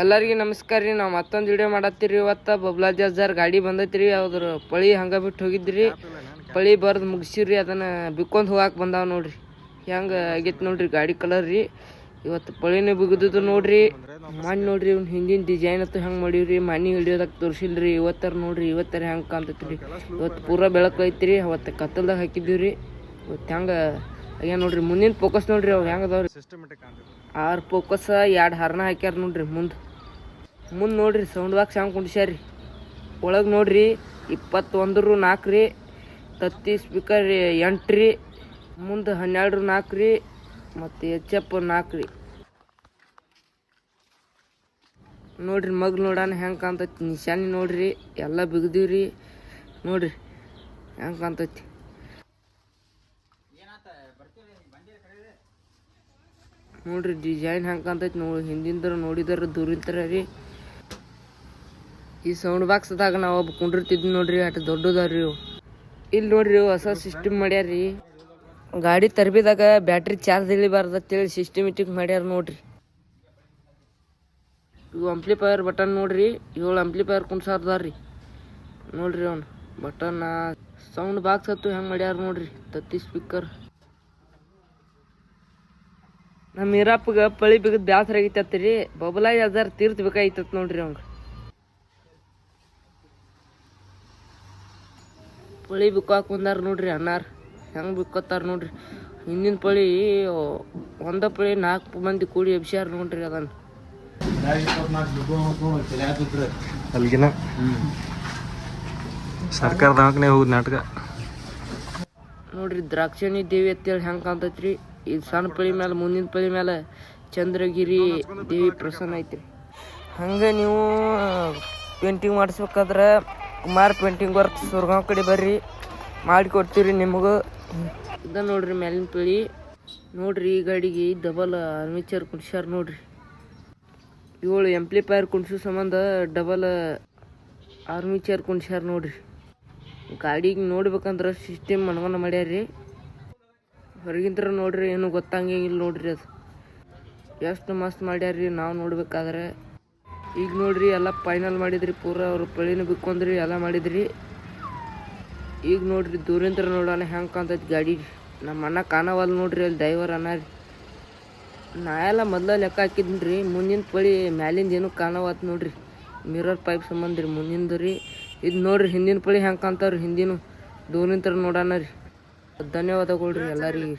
ಎಲ್ಲರಿಗೂ ನಮಸ್ಕಾರ ರೀ. ನಾವು ಮತ್ತೊಂದು ವಿಡಿಯೋ ಮಾಡತ್ತೀರಿ. ಇವತ್ತು ಬಬ್ಲಾ ಜಾಜಾರ್ ಗಾಡಿ ರೀ ಅದ್ರ ಪಳಿ ಹಂಗ ಬಿಟ್ಟು ಹೋಗಿದ್ರಿ. ಪಳಿ ಬರ್ದು ಮುಗಿಸಿರಿ. ಅದನ್ನ ಬಿಕ್ಕೊಂಡ್ ಹೋಗಾಕ್ ಬಂದಾವ ನೋಡ್ರಿ. ಹೆಂಗೆ ಆಗೈತೆ ನೋಡ್ರಿ ಗಾಡಿ ಕಲರ್ ರೀ. ಇವತ್ತು ಪಳಿನೇ ಬಿಗಿದ್ದು ನೋಡ್ರಿ. ಮಾಡಿ ನೋಡ್ರಿ ಇವ್ನ ಹಿಂದಿನ ಡಿಸೈನ್ ಅತ್ತು ಹೆಂಗ್ ಮಾಡೀವ್ರಿ. ಮನಿ ಹಿಡಿಯೋದಕ್ ತೋರ್ಸಿಲ್ರಿ. ಇವತ್ತರ ನೋಡ್ರಿ ಇವತ್ತರ ಹೆಂಗ್ ಕಾಣ್ತೈತ್ರಿ. ಇವತ್ತು ಪೂರಾ ಬೆಳಕು ಐತ್ರಿ. ಅವತ್ತು ಕತ್ತಲ್ದಾಗ ಹಾಕಿದ್ದೀವ್ರಿ. ಇವತ್ತು ಹೆಂಗ ಅಯ್ಯ ನೋಡ್ರಿ. ಮುಂದಿನ ಫೋಕಸ್ ನೋಡ್ರಿ. ಅವಾಗ ಹೆಂಗೆ ಅದಾವ್ರಿ. ಕಾಣ್ತೈತಿ ಆರು ಫೋಕಸ್ ಎರಡು ಹರ್ನ ಹಾಕ್ಯಾರ ನೋಡ್ರಿ ಮುಂದೆ. ಮುಂದೆ ನೋಡ್ರಿ ಸೌಂಡ್ ಬಾಕ್ಸ್ ಹಂಗೆ ಕುಂಡ್ಸ್ಯಾರಿ? ಒಳಗೆ ನೋಡ್ರಿ, ಇಪ್ಪತ್ತೊಂದರು ನಾಲ್ಕು ರೀ ತತ್ತಿ ಸ್ಪೀಕರ್ ಎಂಟು ರೀ ಮುಂದೆ ಹನ್ನೆರಡು ನಾಲ್ಕು ರೀ ಮತ್ತು ಎಚ್ ಎಪ್ ನಾಲ್ಕು ರೀ ನೋಡ್ರಿ ಮಗ್ ನೋಡಾನ ಹೆಂಗೆ ಕಾಣ್ತೈತಿ, ನಿಶಾನಿ ನೋಡ್ರಿ, ಎಲ್ಲ ಬಿಗ್ದೀವ್ರಿ. ನೋಡ್ರಿ, ಹೆಂಗೆ ಕಾಣ್ತೈತಿ. ನೋಡ್ರಿ ಡಿಸೈನ್ ಹೆಂಗೆ ಕಾಣ್ತೈತಿ ನೋಡಿ, ಹಿಂದಿಂದ್ರ ನೋಡಿದ್ರ ದೂರಿಂತರ ರೀ. ಈ ಸೌಂಡ್ ಬಾಕ್ಸ್ದಾಗ ನಾವು ಒಬ್ಬ ಕುಂಡಿರ್ತಿದ್ವಿ ನೋಡ್ರಿ ಅಟ್ ದೊಡ್ಡದವ್ರಿ ಇವು. ಇಲ್ಲಿ ನೋಡ್ರಿ ಹೊಸ ಸಿಸ್ಟಮ್ ಮಾಡ್ಯಾರ್ರಿ. ಗಾಡಿ ತರ್ಬಿದಾಗ ಬ್ಯಾಟ್ರಿ ಚಾರ್ಜ್ ಇಳಿಬಾರ್ದು ಅಂತೇಳಿ ಸಿಸ್ಟಮೆಟಿಕ್ ಮಾಡ್ಯಾರ ನೋಡ್ರಿ. ಇವು ಅಂಪ್ಲಿಫೈಯರ್ ಬಟನ್ ನೋಡ್ರಿ, ಏಳು ಅಂಪ್ಲಿಫೈಯರ್ ಕುಣ್ಸಾರ್ದಾರ್ರಿ. ನೋಡ್ರಿ ಅವ್ನು ಬಟನ್ ಸೌಂಡ್ ಬಾಕ್ಸ್ ಹತ್ತು ಹೆಂಗೆ ಮಾಡ್ಯಾರ ನೋಡ್ರಿ, ತತ್ತಿ ಸ್ಪೀಕರ್ ನಮ್ಮ ಇರಪ್ಪಗೆ ಪಳಿ ಬಿಗದ್ ಬ್ಯಾಸರ ಆಗೈತತ್ರಿ ಬಬಲಾಯಿ ಅದಾರ ತೀರ್ತ್ ಬೇಕಾಗಿತ್ತ ನೋಡ್ರಿ ಅವಂಗ ಪಳಿ ಬಿಕ್ಕಾಕ್ ಬಂದಾರ ನೋಡ್ರಿ ಅಣ್ಣಾರ. ಹೆಂಗ್ ಬಿಕ್ಕೋತಾರ ನೋಡ್ರಿ. ಹಿಂದಿನ ಪಳಿ ಒಂದ ಪಳಿ ನಾಲ್ಕು ಮಂದಿ ಕೂಡಿ ಎಬ್ಸ್ಯಾರ ನೋಡ್ರಿ ಅದನ್ನ. ಅಲ್ಲಿಗಿನ ಸರ್ಕಾರ ದವಾಖಾನೆ ಹೋಗುದು ನಾಟಕ. ನೋಡ್ರಿ ದ್ರಾಕ್ಷಣಿ ದೇವಿ ಅಂತೇಳಿ ಹೆಂಗ್ ಕಾಣ್ತೈತ್ರಿ. ಈ ಸಣ್ಣ ಪಳಿ ಮೇಲೆ ಮುಂದಿನ ಪಳಿ ಮೇಲೆ ಚಂದ್ರಗಿರಿ ದೇವಿ ಪ್ರಸನ್ನ ಐತ್ರಿ. ಹಂಗೆ ನೀವು ಪೇಂಟಿಂಗ್ ಮಾಡಿಸ್ಬೇಕಾದ್ರೆ ಕುಮಾರ್ ಪೇಂಟಿಂಗ್ ವರ್ಕ್ ಸುರ್ಗಾಂವ್ ಕಡೆ ಬರ್ರಿ. ಮಾಡಿ ಕೊಡ್ತೀವಿ ನಿಮಗೂ. ಇದ ನೋಡ್ರಿ ಮೇಲಿನ ಪಿಳಿ. ನೋಡ್ರಿ ಈ ಗಾಡಿಗೆ ಡಬಲ್ ಆರ್ಮಿಚರ್ ಕುಣ್ಸ್ಯಾರ ನೋಡ್ರಿ. ಏಳು ಎಂಪ್ಲಿಫೈರ್ ಕುಣ್ಸೋ ಸಂಬಂಧ ಡಬಲ್ ಆರ್ಮಿಚರ್ ಕುಣ್ಸ್ಯಾರ ನೋಡ್ರಿ. ಗಾಡಿಗೆ ನೋಡ್ಬೇಕಂದ್ರೆ ಸಿಸ್ಟಮ್ ಮನವನ್ನ ಮಾಡ್ಯಾರ್ರಿ. ಹೊರಗಿಂತ್ರ ನೋಡ್ರಿ ಏನು ಗೊತ್ತಾಗಿಲ್ಲ ನೋಡ್ರಿ ಅದು. ಎಷ್ಟು ಮಸ್ತ್ ಮಾಡ್ಯಾರ್ರಿ ನಾವು ನೋಡ್ಬೇಕಾದ್ರೆ. ಈಗ ನೋಡ್ರಿ ಎಲ್ಲ ಫೈನಲ್ ಮಾಡಿದ್ರಿ, ಪೂರ ಅವ್ರು ಪಳಿನ ಬಿಕ್ಕೊಂಡ್ರಿ, ಎಲ್ಲ ಮಾಡಿದ್ರಿ. ಈಗ ನೋಡ್ರಿ ದೂರಿಂದ ನೋಡೋಣ ಹೆಂಗೆ ಕಾಣ್ತೈತಿ ಗಾಡಿ. ನಮ್ಮ ಅಣ್ಣ ಕಾಣವಲ್ ನೋಡ್ರಿ, ಅಲ್ಲಿ ಡ್ರೈವರ್ ಅನ್ನ ರೀ. ನಾ ಎಲ್ಲ ಮೊದ್ಲ ಲೆಕ್ಕ ಹಾಕಿದ್ನಿ ಮುಂದಿನ ಪಳಿ ಮ್ಯಾಲಿಂದ ಏನು ಕಾಣವತ್ ನೋಡ್ರಿ. ಮಿರರ್ ಪೈಪ್ ಸಂಬಂಧ ರೀ ಮುಂದಿಂದ ರೀ. ಇದು ನೋಡ್ರಿ ಹಿಂದಿನ ಪಳಿ ಹೆಂಗೆ ಕಾಣ್ತಾವ್ರಿ ಹಿಂದಿನ. ದೂರಿಂದ ನೋಡೋಣ ರೀ. ಧನ್ಯವಾದಗಳು ರೀ ಎಲ್ಲರಿಗೆ.